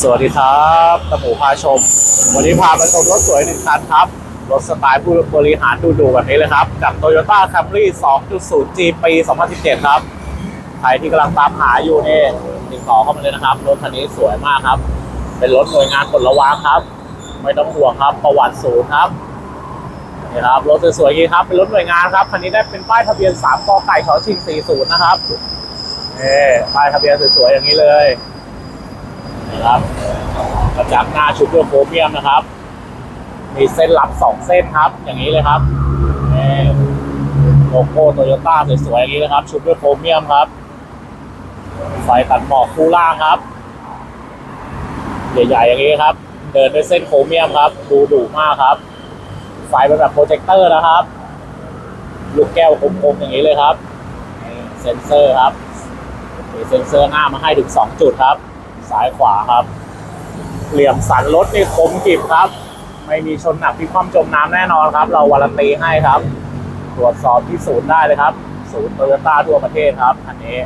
สวัสดีครับตะหมูพาชม วันนี้พามาชมรถสวยหนึ่งคันครับ รถสไตล์ผู้บริหารดูดูๆแบบนี้เลยครับ กับ Toyota Camry 2.0 G ปี 2017 ครับ ใครที่กำลังตามหาอยู่นี่ติดต่อเข้ามาเลยนะครับ รถคันนี้สวยมากครับ เป็นรถหน่วยงานปลดระวางครับ ไม่ต้องห่วงครับ ประวัติศูนย์ครับ นี่ครับ รถสวยๆนี้ครับ เป็นรถหน่วยงานครับ คันนี้ได้เป็นป้ายทะเบียน 3กไก่ชอชิง40 นะครับนี่ป้ายทะเบียนสวยๆอย่างนี้เลย นะครับกระจังหน้าชุดด้วยโครเมียมนะครับ มีเส้นหลับสองเส้นครับ อย่างนี้เลยครับโลโก้โตโยต้าสวยๆอย่างนี้นะครับ ชุดด้วยโครเมียมครับไฟตัดหมอกคู่ล่างครับ ใหญ่ๆอย่างนี้ครับ เดินด้วยเส้นโครเมียมครับ ดูดุมากครับ ไฟเป็นแบบโปรเจคเตอร์นะครับ ลูกแก้วคมๆอย่างนี้เลยครับ เซ็นเซอร์ครับมีเซ็นเซอร์หน้ามาให้ถึง 2 จุดครับ ซ้ายขวาครับ เหลี่ยมสันรถนี่คมกริบครับ ไม่มีชนหนักพิความจมน้ำแน่นอนครับ เราวารันตีให้ครับ ตรวจสอบที่ศูนย์ได้เลยครับ ศูนย์โตโยต้าทั่วประเทศครับอันนี้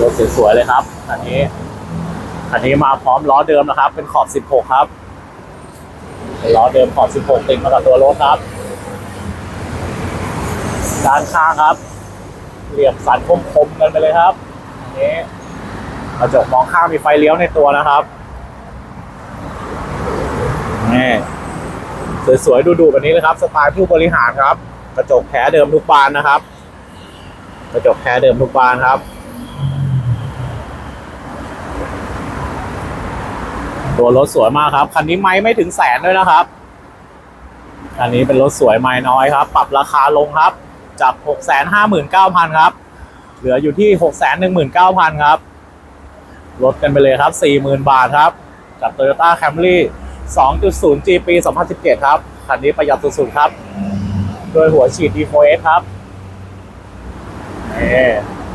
รถสวยๆเลยครับอันนี้อันนี้มาพร้อมล้อเดิมนะครับ เป็นขอบ 16 ครับล้อเดิมขอบ 16 ติดมากับตัวรถครับด้านข้างครับ เหลี่ยมสันคมๆกันไปเลยครับ นี้กระจกมองข้างมีไฟเลี้ยวในตัวนะครับนี่สวยๆดูๆแบบนี้เลยครับ สไตล์ผู้บริหารครับ กระจกแท้เดิมทุกบานนะครับ กระจกแท้เดิมทุกบานครับตัวรถสวยมากครับ คันนี้ไม่ไม่ถึงแสนด้วยนะครับคันนี้เป็นรถสวยไม่น้อยครับ ปรับราคาลงครับ จาก 659,000 ครับ เหลืออยู่ที่619,000ครับ ลดกันไปเลยครับ40,000บาทครับ กับ Toyota Camry 2.0 G ปี 2017 ครับ คันนี้ประหยัดสุดๆครับ โดยหัวฉีด D4S ครับนี่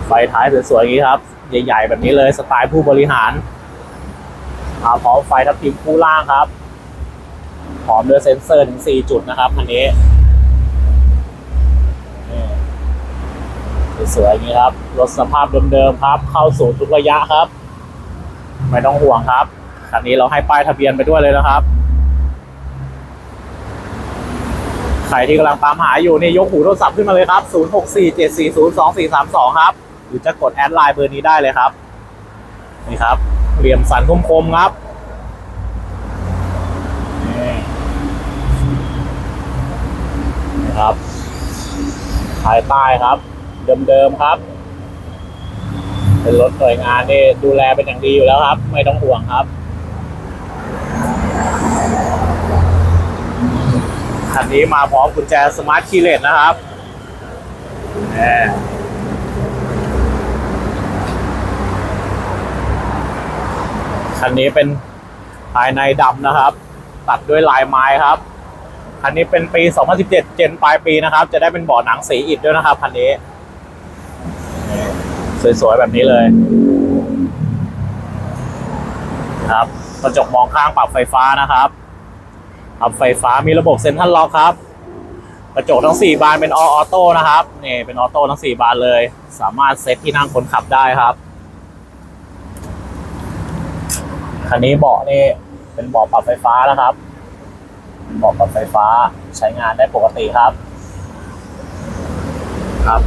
ไฟท้ายสวยๆอย่างนี้ครับ ใหญ่ๆ แบบนี้เลยสไตล์ผู้บริหารมาพร้อมไฟทับทิมคู่ล่างครับพร้อมด้วยเซ็นเซอร์ถึง 4 จุดนะครับคันนี้ สวยๆอย่างนี้ครับรถสภาพเดิมๆครับ เข้าสู่ทุกระยะครับ ไม่ต้องห่วงครับคันนี้เราให้ป้ายทะเบียนไปด้วยเลยนะครับใครที่กำลังตามหาอยู่นี่ยกหูโทรศัพท์ขึ้นมาเลยครับ 0647402432 ครับ หรือจะกดแอดไลน์เบอร์นี้ได้เลยครับ นี่ครับ เหลี่ยมสันคมๆครับนี่นี่ครับภายใต้ครับ เดิมๆครับ เป็นรถหน่วยงานนี่ดูแลเป็นอย่างดีอยู่แล้วครับ ไม่ต้องห่วงครับคันนี้มาพร้อมกุญแจสมาร์ทคีย์เลสนะครับคันนี้เป็นภายในดำนะครับ ตัดด้วยลายไม้ครับคันนี้เป็นปี 2017 เจนปลายปีนะครับ จะได้เป็นเบาะหนังสีอิฐด้วยนะครับคันนี้ สวยๆแบบนี้เลย ครับกระจกมองข้างปรับไฟฟ้านะครับปรับไฟฟ้ามีระบบเซ็นทรัลล็อกครับ กระจกทั้ง 4 บานเป็นออโต้นะครับนี่เป็นออโต้ทั้ง 4 บานเลย สามารถเซ็ตที่นั่งคนขับได้ครับคันนี้เบาะนี่เป็นเบาะปรับไฟฟ้านะครับเบาะปรับไฟฟ้าใช้งานได้ปกติครับ ครับ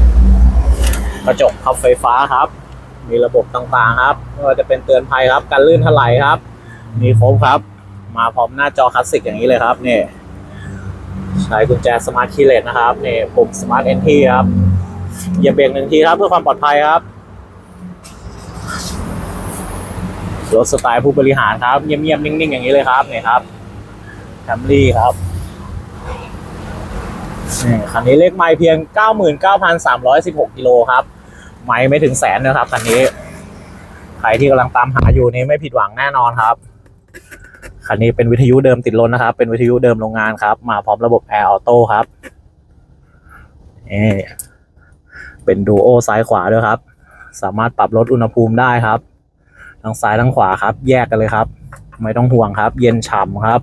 กระจกพับไฟฟ้าครับ มีระบบต่างๆครับไม่ว่าจะเป็นเตือนภัยครับการลื่นถลายครับ มีครบครับ มาพร้อมหน้าจอคลาสสิกอย่างนี้เลยครับนี่ใช้กุญแจสมาร์ทคีย์เลสนะครับนี่ปุ่มสมาร์ทเอนทีครับเหยียบเบรกหนึ่งทีครับ เพื่อความปลอดภัยครับรถสไตล์ผู้บริหารครับ เงียบๆนิ่งๆ อย่างนี้เลยครับนี่ครับแคมรี่ครับนี่คันนี้เลขไม่เพียง 99,316กิโลครับ ไม่ไม่ถึงแสนนะครับคันนี้ ใครที่กำลังตามหาอยู่นี่ไม่ผิดหวังแน่นอนครับ คันนี้เป็นวิทยุเดิมติดรถนะครับ เป็นวิทยุเดิมโรงงานครับ มาพร้อมระบบแอร์ออโต้ครับนี่เป็นดูโอซ้ายขวาด้วยครับ สามารถปรับลดอุณหภูมิได้ครับ ทั้งซ้ายทั้งขวาครับ แยกกันเลยครับ ไม่ต้องห่วงครับ เย็นฉ่ำครับ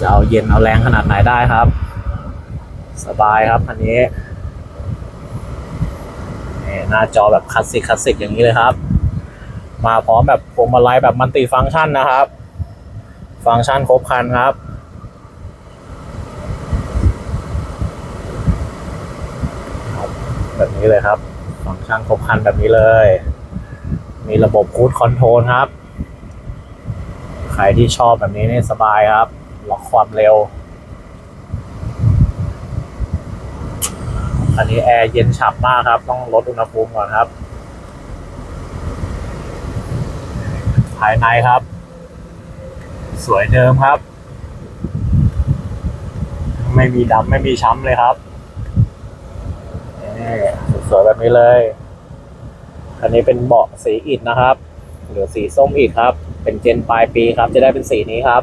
จะเอาเย็นเอาแรงขนาดไหนได้ครับ สบายครับคันนี้ หน้าจอแบบคลาสสิกคลาสสิกอย่างนี้เลยครับ มาพร้อมแบบพวงมาลัยแบบมัลติฟังก์ชันนะครับ ฟังก์ชันครบครันครับแบบนี้เลยครับ ฟังก์ชันครบครันแบบนี้เลย มีระบบคูดคอนโทรลครับ ใครที่ชอบแบบนี้นี่สบายครับ ล็อกความเร็ว อันนี้แอร์เย็นฉ่ำมากครับ ต้องลดอุณหภูมิก่อนครับ ภายในครับ สวยเดิมครับ ไม่มีดำไม่มีช้ำเลยครับสวยแบบนี้เลยอันนี้เป็นเบาะสีอิฐนะครับ หรือสีส้มอิฐครับ เป็นเจนปลายปีครับ จะได้เป็นสีนี้ครับ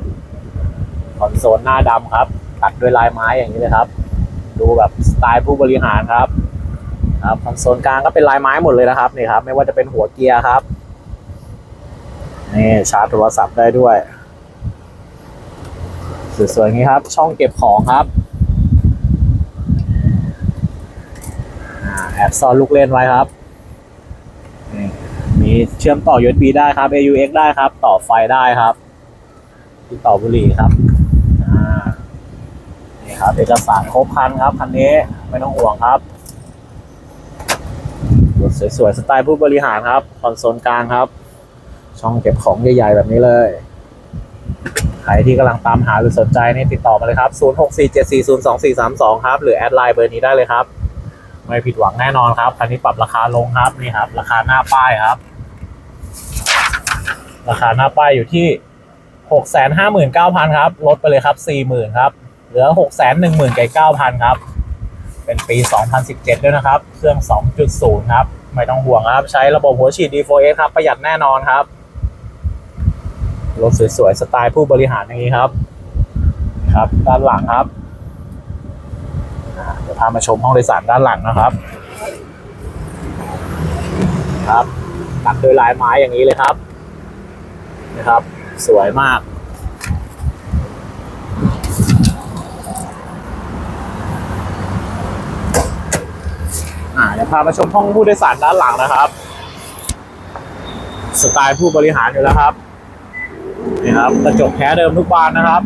คอนโซลหน้าดำครับ ตัดด้วยลายไม้อย่างนี้เลยครับ ดูแบบสไตล์ผู้บริหารครับครับคอนโซลกลางก็เป็นลายไม้หมดเลยนะครับนี่ครับไม่ว่าจะเป็นหัวเกียร์ครับนี่ชาร์จโทรศัพท์ได้ด้วยสวยๆนี้ครับ ช่องเก็บของครับอแอบซ่อนลูกเล่นไว้ครับนี่มีเชื่อมต่อ USB ได้ครับ AUX ได้ครับ ต่อไฟได้ครับที่ต่อบุหรี่ครับ ครับเอกสารครบคันครับคันนี้ไม่ต้องห่วงครับรถสวยๆสไตล์ผู้บริหารครับคอนโซลกลางครับ ช่องเก็บของใหญ่ๆแบบนี้เลยใครที่กำลังตามหาหรือสนใจนี่ติดต่อมาเลยครับ 0647402432 ครับ หรือแอดไลน์เบอร์นี้ได้เลยครับ ไม่ผิดหวังแน่นอนครับ คันนี้ปรับราคาลงครับ นี่ครับ ราคาหน้าป้ายครับ ราคาหน้าป้ายอยู่ที่ 659,000 ครับ ลดไปเลยครับ 40,000 ครับ เหลือ 6 1 0 0 0 0 9,000 ครับ เป็นปี 2017 ด้วยนะครับ เครื่อง 2.0 ครับ ไม่ต้องห่วงครับ ใช้ระบบหัวฉีด D4S ครับ ประหยัดแน่นอนครับ รถสวยๆ สไตล์ผู้บริหารอย่างนี้ครับ ครับ ด้านหลังครับ เดี๋ยวพามาชมห้องโดยสารด้านหลังนะครับ ครับตัดโดยลายไม้อย่างนี้เลยครับ นะครับ สวยมาก อ่าเดี๋ยวพามาชมห้องผู้โดยสารด้านหลังนะครับ สไตล์ผู้บริหารอยู่แล้วครับนี่ครับกระจกแท้เดิมทุกบานนะครับ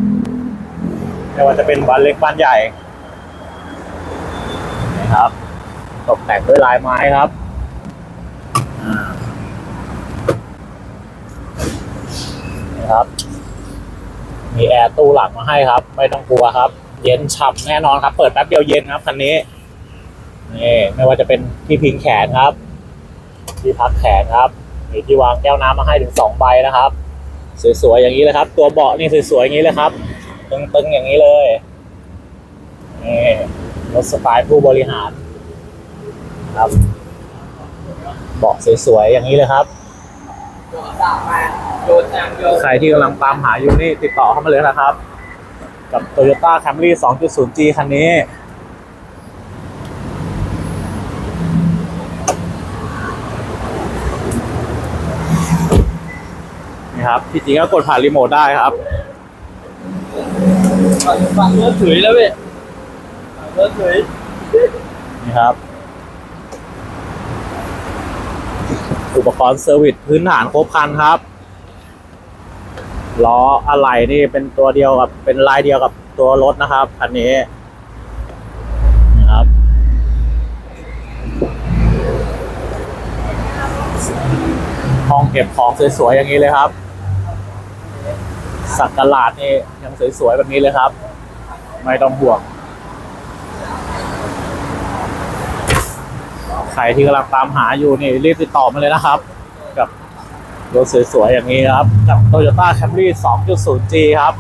ไม่ว่าจะเป็นบานเล็กบานใหญ่นี่ครับ ตกแต่งด้วยลายไม้ครับนี่ครับ มีแอร์ตู้หลังมาให้ครับ ไม่ต้องกลัวครับ เย็นฉ่ำแน่นอนครับ เปิดแป๊บเดียวเย็นครับคันนี้ นี่ไม่ว่าจะเป็นที่พิงแขนครับ ที่พักแขนครับมีที่วางแก้วน้ำมาให้ถึงสองใบนะครับ สวยๆอย่างนี้เลยครับ ตัวเบาะนี่สวยๆอย่างนี้เลยครับ ตึงๆอย่างนี้เลยนี่รถสไตล์ผู้บริหารครับเบาะสวยๆอย่างนี้เลยครับใครที่กำลังตามหาอยู่นี่ติดต่อเข้ามาเลยนะครับ กับ Toyota Camry 2.0G คันนี้ ครับที่จริงก็กดผ่านรีโมทได้ครับฝั่งเลือถุยแล้วเว้ยฝั่งเลือถุยนี่ครับ อุปกรณ์เซอร์วิสพื้นฐานครบครันครับล้ออะไหล่นี่เป็นตัวเดียวกับเป็นลายเดียวกับตัวรถนะครับคันนี้นะครับ ห้องเก็บของสวยๆอย่างนี้เลยครับ สักกลาดนี่ยังสวยๆแบบนี้เลยครับ ไม่ต้องห่วงใครที่กำลังตามหาอยู่นี่รีบติดต่อมาเลยนะครับ กับรถสวยๆอย่างนี้ครับกับ Toyota Camry 2.0G ครับ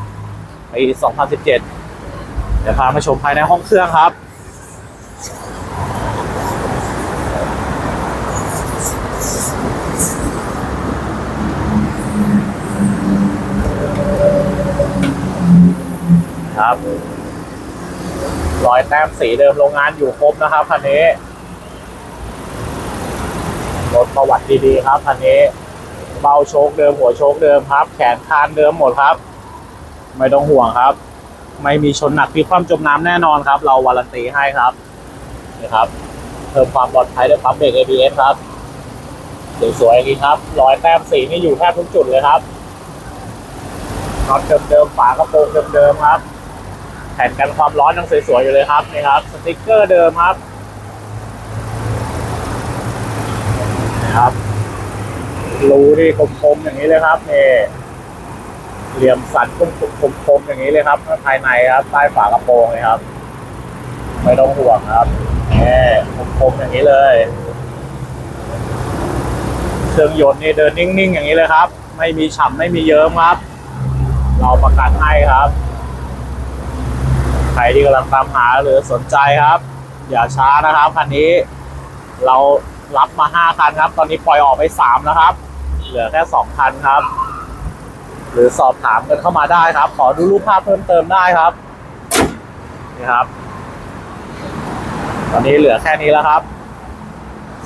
ปี2017 เดี๋ยวพามาชมภายในห้องเครื่องครับ ครับ รอยแต้มสีเดิมโรงงานอยู่ครบนะครับคันนี้ รถประวัติดีๆครับคันนี้ เบาโชคเดิมหัวโชคเดิมครับ แขนคานเดิมหมดครับ ไม่ต้องห่วงครับ ไม่มีชนหนักพลิคว่ำจมน้ำแน่นอนครับ เราวารันตีให้ครับนี่ครับเพิ่มความปลอดภัยด้วยปั๊มเบรก ABS ครับสวยๆอย่างนี้ครับ รอยแต้มสีนี่อยู่แทบทุกจุดเลยครับน็อตเดิมๆฝากระโปรงเดิมๆครับ แผ่นกันความร้อนยังสวยๆอยู่เลยครับนี่ครับสติกเกอร์เดิมครับนี่ครับรูนี่คมๆอย่างนี้เลยครับนี่เหลี่ยมสันคมๆอย่างนี้เลยครับภายในครับใต้ฝากระโปรงเลยครับ ไม่ต้องห่วงครับนี่คมๆอย่างนี้เลยเครื่องยนต์นี่เดินนิ่งๆอย่างนี้เลยครับ ไม่มีฉ่ำไม่มีเยิ้มครับ เราประกันให้ครับ ใครที่กำลังตามหาหรือสนใจครับ อย่าช้านะครับคันนี้ เรารับมาห้าคันครับ ตอนนี้ปล่อยออกไปสามนะครับ เหลือแค่สองคันครับ หรือสอบถามกันเข้ามาได้ครับ ขอดูรูปภาพเพิ่มเติมได้ครับนี่ครับ ตอนนี้เหลือแค่นี้แล้วครับ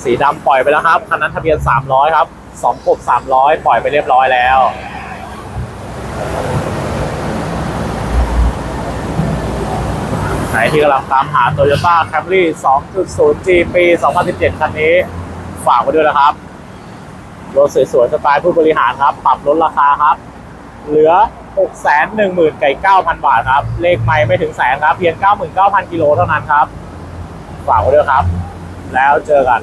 สีดำปล่อยไปแล้วครับคันนั้นทะเบียนสามร้อยครับสองกบสามร้อยปล่อยไปเรียบร้อยแล้ว ไห นที่กำลังตามหา Toyota Camry 2.0 G ปี 2017 คันนี้ ฝากไว้ด้วยนะครับ รถสวยๆ สไตล์ผู้บริหารครับ ปรับลดราคาครับ เหลือ 619,000ไก่9,000 บาทครับ เลขไม่ไม่ถึงแสนครับ เพียง 99,000 กิโลเท่านั้นครับ ฝากไว้ด้วยครับ แล้วเจอกัน